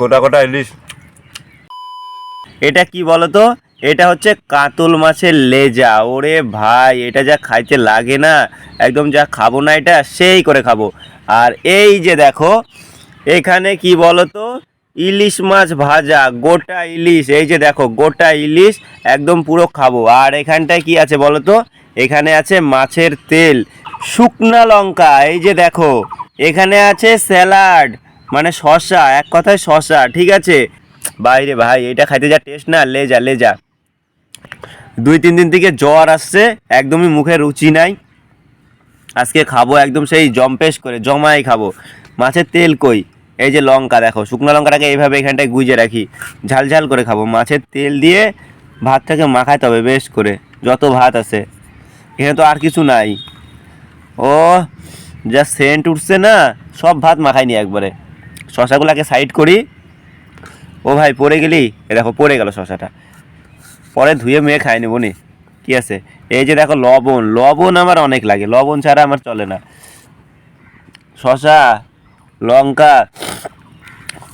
গোটা গোটা ইলিশ। এটা কি বলতো? এটা হচ্ছে কাতল মাছের লেজা। ওরে ভাই, এটা যা খাইতে লাগে না। একদম যা খাব না এটা, সেই করে খাব। আর এই যে দেখো, এখানে কি বলতো? ইলিশ মাছ ভাজা, গোটা ইলিশ, এই যে দেখো, গোটা ইলিশ একদম পুরো খাব। আর এখানটায় কি আছে বলো তো? এখানে আছে মাছের তেল, শুকনা লঙ্কা, এই যে দেখো, এখানে আছে স্যালাড মানে শশা এক কথায় শশা ঠিক আছে? বাইরে ভাই, এটা খাইতে যা টেস্ট না, লেজা লেজা। দুই, তিন দিন থেকে জ্বর আসছে, একদমই মুখে রুচি নাই। আজকে খাব একদম সেই জম্পেশ করে, জমাই খাব। মাছের তেল কই? এই যে লঙ্কা দেখো, শুকনো লঙ্কাটাকে এইভাবে এখানটায় গুজে রাখি। ঝাল ঝাল করে খাব। মাছের তেল দিয়ে ভাতটাকে মাখাতে হবে বেশ করে, যত ভাত আছে। এখানে তো আর কিছু নাই। ও, যা সেন্ট উঠছে না, সব ভাত মাখাইনি একবারে। শশাগুলাকে সাইড করি। ও ভাই, পড়ে গেলি? এ দেখো, পড়ে গেল শশাটা। পরে ধুয়ে মেয়ে খাই নেব নি কি আছে? এই যে দেখো লবণ লবণ আমার অনেক লাগে। লবণ ছাড়া আমার চলে না। শশা লঙ্কা।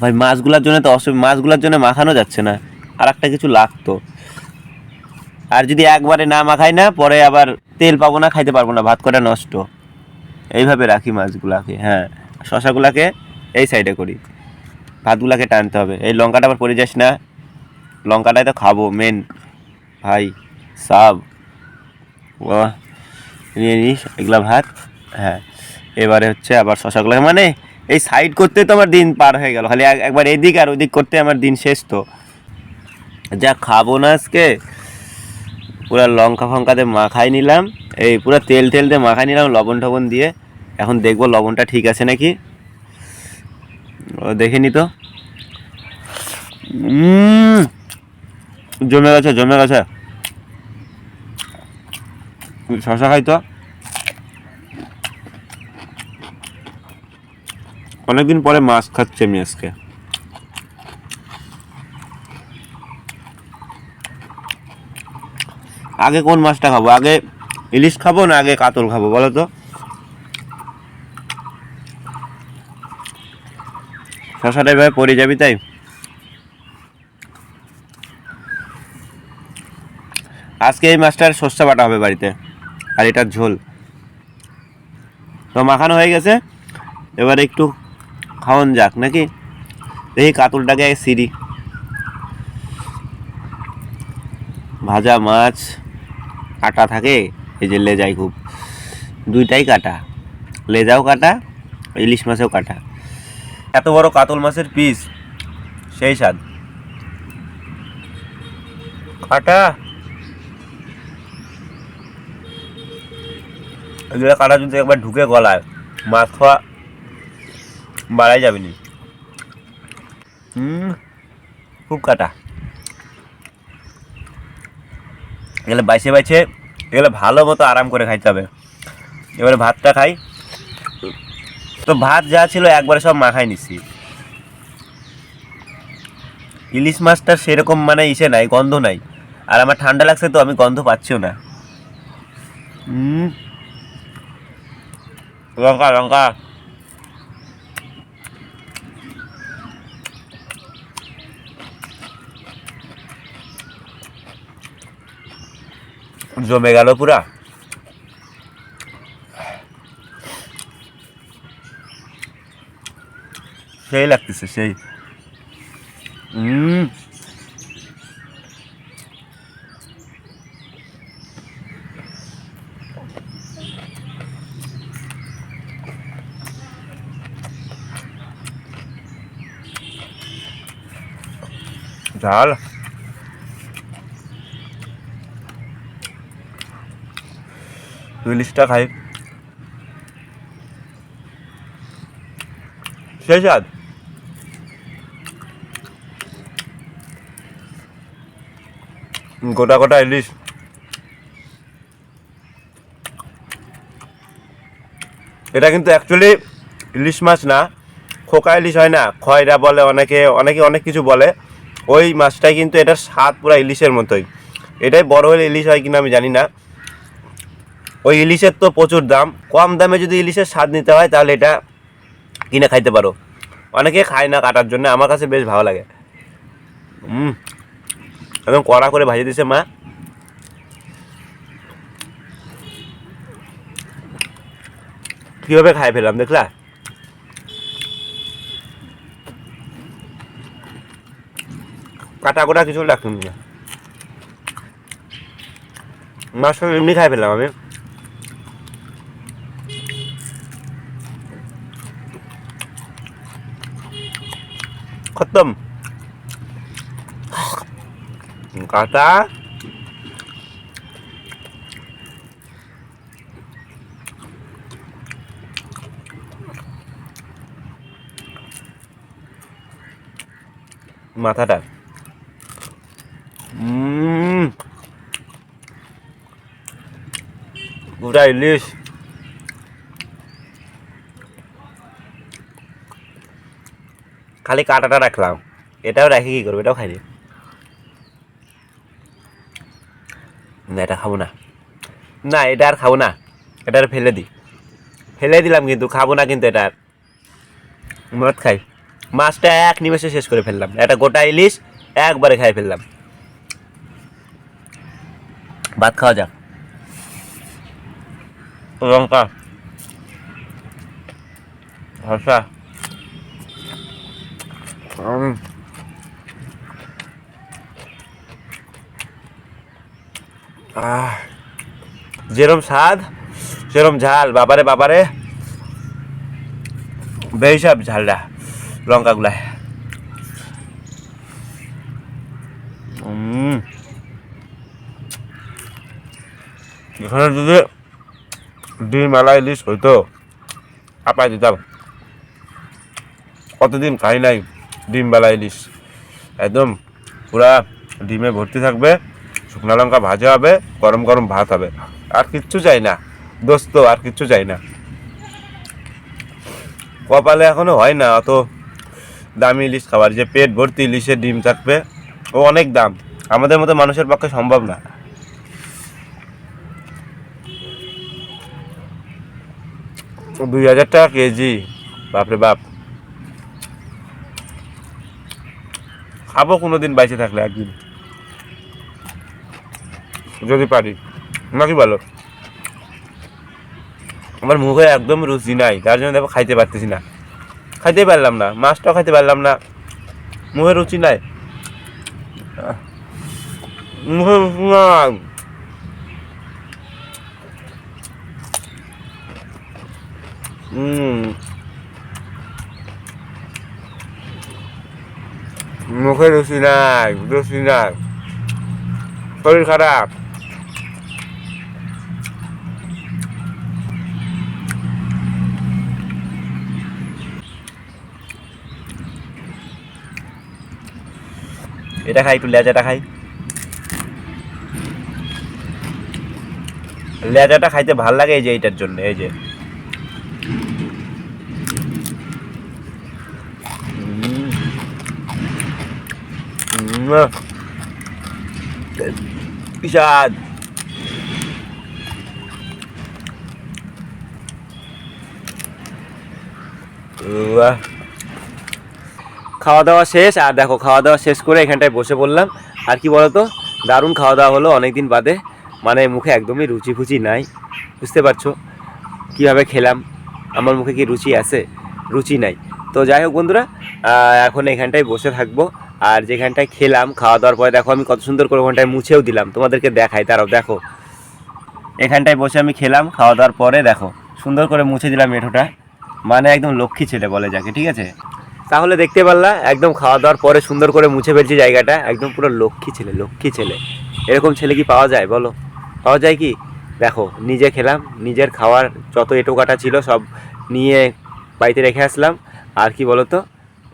ভাই, মাছগুলোর জন্য তো অসুবিধা, মাছগুলোর জন্য মাখানো যাচ্ছে না। আর একটা কিছু লাগতো। আর যদি একবারে না মাখাই না, পরে আবার তেল পাবো না, খাইতে পারব না, ভাত কটা নষ্ট। এইভাবে রাখি মাছগুলাকে হ্যাঁ। শশাগুলাকে এই সাইডে করি। ভাতগুলাকে টানতে হবে। এই লঙ্কাটা আবার পড়ে যাস না। লঙ্কাটাই তো খাব মেন ভাই, সাব। নিয়ে নিস, এগুলা ভাত। হ্যাঁ এবারে হচ্ছে আবার শশাগুলো মানে এই সাইড করতে তো আমার দিন পার হয়ে গেল। খালি একবার এদিক আর ওদিক করতে আমার দিন শেষ তো। যা খাব না আজকে, পুরো লঙ্কা ফঙ্কাতে মাখাই নিলাম। এই পুরো তেল টেল দিয়ে মাখাই নিলাম লবণ টবণ দিয়ে। এখন দেখব লবণটা ঠিক আছে নাকি? ও দেখিনি তো। জমে গেছে জমে গেছে। শশা খাই তো। অনেকদিন পরে মাছ খাচ্ছি আমি আজকে। আগে কোন মাছটা খাব? আগে ইলিশ খাব না আগে কাতল খাব, বলো তো? শশাটা এভাবে পড়ে যাবি তাই? আজকে এই মাছটার সর্ষে বাটা হবে বাড়িতে, আর এটার ঝোল। তো মাখানো হয়ে গেছে, এবার একটু খাওয়ান যাক, নাকি? দেখি কাতলটাকে সিঁড়ি। ভাজা মাছ, কাটা থাকে, এই যে লেজাই খুব। দুইটাই কাটা। লেজাও কাটা, ইলিশ মাছেও কাটা। এত বড় কাতল মাছের পিস সেই স্বাদ। কাটা। এগুলো কাটা যদি একবার ঢুকে গলায়। মাছ খাওয়া বাড়াই যাবে নি। খুব কাটা। এগুলো বাইছে বাইছে, এগুলো ভালো মতো আরাম করে খাইতে হবে। এবারে ভাতটা খাই। তো ভাত যা ছিল একবারে সব মাখাই নিছি। ইলিশ মাছটা সেরকম মানে ইসে নাই, গন্ধ নাই। আর আমার ঠান্ডা লাগছে তো, আমি গন্ধ পাচ্ছিও না। লঙ্কা লঙ্কা। জমে গেল পুরা সেই লাগতেছে সেই হুম ঝাল ইলিশটা খাই সেই গোটা গোটা ইলিশ। এটা কিন্তু অ্যাকচুয়ালি ইলিশ মাছ না, খোকা ইলিশ হয় না, খয়রা বলে অনেকে অনেকে অনেক কিছু বলে। ওই মাছটাই কিন্তু এটার স্বাদ পুরো ইলিশের মতোই। এটাই বড় হলে ইলিশ হয় কিনা আমি জানি না। ওই ইলিশের তো প্রচুর দাম। কম দামে যদি ইলিশের স্বাদ নিতে হয়, তাহলে এটা কিনে খাইতে পারো। অনেকে খায় না কাটার জন্য, আমার কাছে বেশ ভালো লাগে। হুম একদম কড়া করে ভাজি দিছে মা। কীভাবে খাই ফেললাম, দেখলা? কাটা কোটা কিছু রাখুন না। মাছ এমনি খাই ফেললাম আমি। খতম কাটা মাথাটা উম গোটা ইলিশ খালি কাটাটা রাখলাম। এটাও রাখি, কি করব? এটাও খাইনি। না, এটা খাব না। না, এটা আর খাব না। এটা আর ফেলে দিই ফেলে দিলাম কিন্তু, খাব না কিন্তু এটা আর। মদ খাই। মাছটা এক নিমেষে শেষ করে ফেললাম। একটা গোটা ইলিশ একবারে খাই ফেললাম। ভাত খাওয়া যাক। লঙ্কা। আহ যেরম স্বাদ, সেরম ঝাল। বাবারে বাবারে। বেহিসাব ঝালটা লঙ্কাগুলায়। এখানে যদি ডিম আলা ইলিশ হইতো, আপাই দিতাম। কতদিন খাই নাই। ডিম বেলা ইলিশ একদম পুরা ডিমে ভর্তি থাকবে, শুকনো লঙ্কা ভাজা হবে, গরম গরম ভাত হবে। আর কিচ্ছু চাই না, দোস্ত, আর কিচ্ছু চাই না। কপালে এখনও হয় না অত দামি ইলিশ খাবার। যে পেট ভর্তি ইলিশের ডিম থাকবে, ও অনেক দাম। আমাদের মতো মানুষের পক্ষে সম্ভব না। দুই হাজার টাকা কেজি। বাপরে বাপ। খাব কোনোদিন, বাইচে থাকলে একদিন। যদি পারি। নাকি বলো? আমার মুখে একদম রুচি নাই, তার জন্য দেখো খাইতে পারতেছি না। খাইতে পারলাম না, মাছটাও খাইতে পারলাম না। মুখে রুচি নাই। মুখে হুম। মুখে রুচি নাই রুচি নাই। শরীর খারাপ। এটা খাই, একটু লেজাটা খাই। লেজাটা খাইতে ভালো লাগে এই যে, এইটার জন্য, এই যে। কি খাওয়া দাওয়া শেষ, আর দেখো খাওয়া দাওয়া শেষ করে এখানটায় বসে পড়লাম। আর কি বলতো, দারুণ খাওয়া দাওয়া হলো অনেক দিন বাদে। মানে মুখে একদমই রুচি ফুচি নাই, বুঝতে পারছ? কীভাবে খেলাম, আমার মুখে কি রুচি আছে? রুচি নাই। তো যাই হোক বন্ধুরা এখন এখানটায় বসে থাকব। আর যেখানটায় খেলাম খাওয়া দাওয়ার পরে দেখো আমি কত সুন্দর করে ওখানটায় মুছেও দিলাম। তোমাদেরকে দেখাই তারাও দেখো। এখানটায় বসে আমি খেলাম খাওয়া দাওয়ার পরে দেখো, সুন্দর করে মুছে দিলাম এঁঠোটা। মানে একদম লক্ষ্মী ছেলে বলে যাকে, ঠিক আছে? তাহলে দেখতে পারলা, একদম খাওয়া দাওয়ার পরে সুন্দর করে মুছে ফেলছি জায়গাটা, একদম পুরো লক্ষ্মী ছেলে লক্ষ্মী ছেলে। এরকম ছেলে কি পাওয়া যায়, বলো? পাওয়া যায় কি? দেখো, নিজে খেলাম, নিজের খাওয়ার যত এঁটো কাটা ছিল সব নিয়ে বাড়িতে রেখে আসলাম। আর কি বলো তো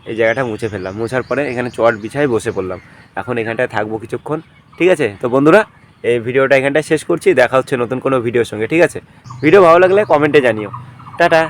এই জায়গাটা মুছে ফেললাম। মুছার পরে এখানে চট বিছায় বসে পড়লাম। এখন এখানটায় থাকব কিছুক্ষণ, ঠিক আছে? তো বন্ধুরা, এই ভিডিওটা এখানটায় শেষ করছি। দেখা হচ্ছে নতুন কোনো ভিডিওর সঙ্গে, ঠিক আছে? ভিডিও ভালো লাগলে কমেন্টে জানিও। টাটা!